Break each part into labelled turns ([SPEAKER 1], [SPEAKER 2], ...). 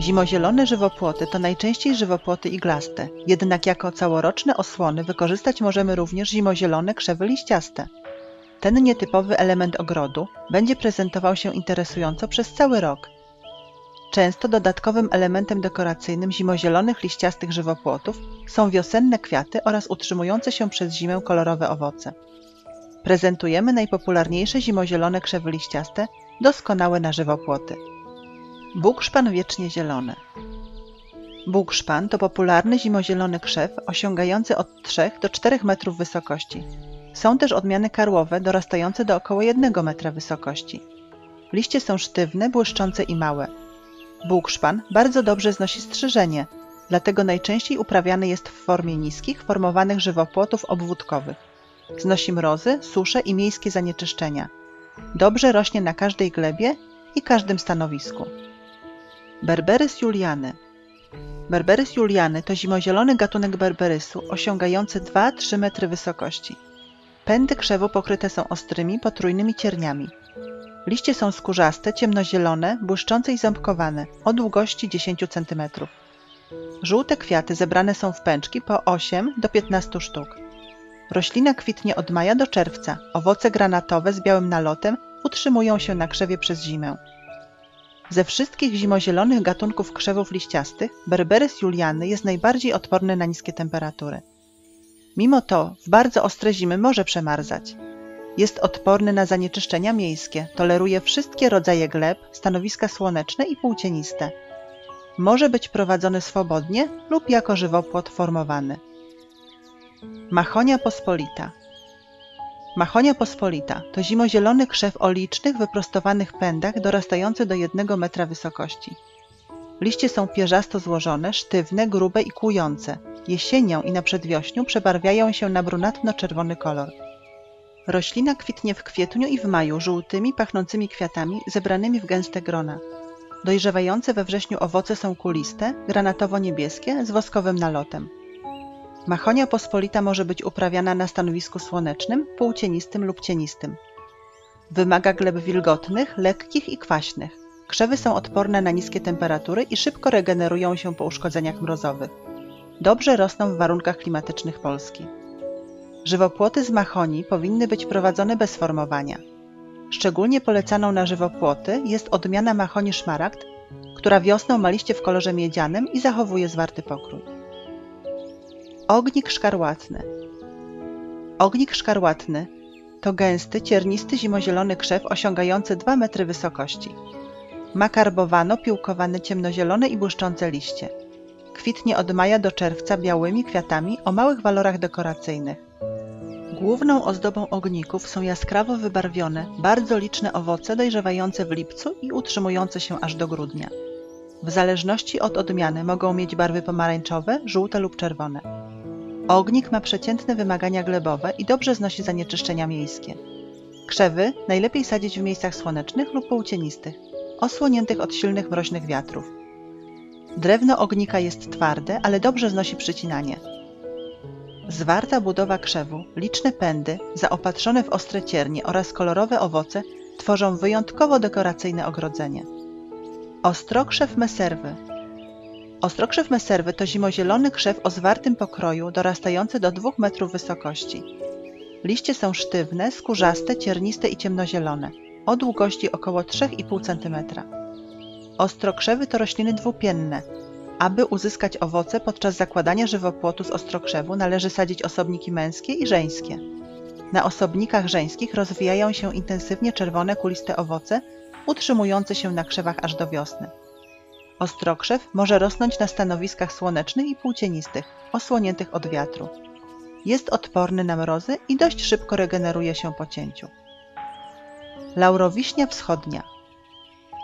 [SPEAKER 1] Zimozielone żywopłoty to najczęściej żywopłoty iglaste, jednak jako całoroczne osłony wykorzystać możemy również zimozielone krzewy liściaste. Ten nietypowy element ogrodu będzie prezentował się interesująco przez cały rok. Często dodatkowym elementem dekoracyjnym zimozielonych liściastych żywopłotów są wiosenne kwiaty oraz utrzymujące się przez zimę kolorowe owoce. Prezentujemy najpopularniejsze zimozielone krzewy liściaste, doskonałe na żywopłoty. Bukszpan wiecznie zielony. Bukszpan to popularny zimozielony krzew osiągający od 3 do 4 metrów wysokości. Są też odmiany karłowe dorastające do około 1 metra wysokości. Liście są sztywne, błyszczące i małe. Bukszpan bardzo dobrze znosi strzyżenie, dlatego najczęściej uprawiany jest w formie niskich, formowanych żywopłotów obwódkowych. Znosi mrozy, susze i miejskie zanieczyszczenia. Dobrze rośnie na każdej glebie i każdym stanowisku. Berberys juliany. Berberys juliany to zimozielony gatunek berberysu osiągający 2-3 metry wysokości. Pędy krzewu pokryte są ostrymi, potrójnymi cierniami. Liście są skórzaste, ciemnozielone, błyszczące i ząbkowane, o długości 10 cm. Żółte kwiaty zebrane są w pęczki po 8 do 15 sztuk. Roślina kwitnie od maja do czerwca. Owoce granatowe z białym nalotem utrzymują się na krzewie przez zimę. Ze wszystkich zimozielonych gatunków krzewów liściastych Berberys juliany jest najbardziej odporny na niskie temperatury. Mimo to w bardzo ostre zimy może przemarzać. Jest odporny na zanieczyszczenia miejskie, toleruje wszystkie rodzaje gleb, stanowiska słoneczne i półcieniste. Może być prowadzony swobodnie lub jako żywopłot formowany. Machonia pospolita Machonia pospolita to zimozielony krzew o licznych, wyprostowanych pędach dorastający do 1 metra wysokości. Liście są pierzasto złożone, sztywne, grube i kłujące. Jesienią i na przedwiośniu przebarwiają się na brunatno-czerwony kolor. Roślina kwitnie w kwietniu i w maju żółtymi, pachnącymi kwiatami zebranymi w gęste grona. Dojrzewające we wrześniu owoce są kuliste, granatowo-niebieskie z woskowym nalotem. Machonia pospolita może być uprawiana na stanowisku słonecznym, półcienistym lub cienistym. Wymaga gleb wilgotnych, lekkich i kwaśnych. Krzewy są odporne na niskie temperatury i szybko regenerują się po uszkodzeniach mrozowych. Dobrze rosną w warunkach klimatycznych Polski. Żywopłoty z machonii powinny być prowadzone bez formowania. Szczególnie polecaną na żywopłoty jest odmiana machonii szmaragd, która wiosną ma liście w kolorze miedzianym i zachowuje zwarty pokrój. Ognik szkarłatny. Ognik szkarłatny to gęsty, ciernisty zimozielony krzew osiągający 2 metry wysokości. Ma karbowano-piłkowane ciemnozielone i błyszczące liście. Kwitnie od maja do czerwca białymi kwiatami o małych walorach dekoracyjnych. Główną ozdobą ogników są jaskrawo wybarwione, bardzo liczne owoce dojrzewające w lipcu i utrzymujące się aż do grudnia. W zależności od odmiany mogą mieć barwy pomarańczowe, żółte lub czerwone. Ognik ma przeciętne wymagania glebowe i dobrze znosi zanieczyszczenia miejskie. Krzewy najlepiej sadzić w miejscach słonecznych lub półcienistych, osłoniętych od silnych mroźnych wiatrów. Drewno ognika jest twarde, ale dobrze znosi przycinanie. Zwarta budowa krzewu, liczne pędy, zaopatrzone w ostre ciernie oraz kolorowe owoce tworzą wyjątkowo dekoracyjne ogrodzenie. Ostrokrzew meserwy Ostrokrzew meserwy to zimozielony krzew o zwartym pokroju dorastający do 2 metrów wysokości. Liście są sztywne, skórzaste, cierniste i ciemnozielone, o długości około 3,5 cm. Ostrokrzewy to rośliny dwupienne. Aby uzyskać owoce podczas zakładania żywopłotu z ostrokrzewu należy sadzić osobniki męskie i żeńskie. Na osobnikach żeńskich rozwijają się intensywnie czerwone kuliste owoce, utrzymujące się na krzewach aż do wiosny. Ostrokrzew może rosnąć na stanowiskach słonecznych i półcienistych, osłoniętych od wiatru. Jest odporny na mrozy i dość szybko regeneruje się po cięciu. Laurowiśnia wschodnia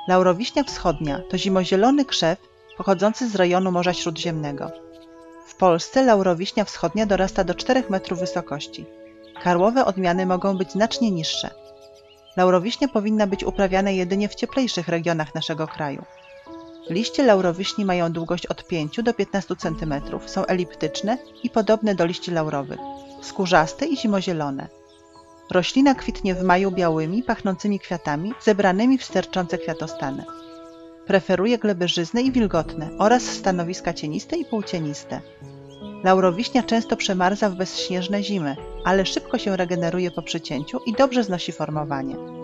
[SPEAKER 1] Laurowiśnia wschodnia to zimozielony krzew pochodzący z rejonu Morza Śródziemnego. W Polsce laurowiśnia wschodnia dorasta do 4 metrów wysokości. Karłowe odmiany mogą być znacznie niższe. Laurowiśnia powinna być uprawiana jedynie w cieplejszych regionach naszego kraju. Liście laurowiśni mają długość od 5 do 15 cm, są eliptyczne i podobne do liści laurowych, skórzaste i zimozielone. Roślina kwitnie w maju białymi, pachnącymi kwiatami zebranymi w sterczące kwiatostany. Preferuje gleby żyzne i wilgotne oraz stanowiska cieniste i półcieniste. Laurowiśnia często przemarza w bezśnieżne zimy, ale szybko się regeneruje po przycięciu i dobrze znosi formowanie.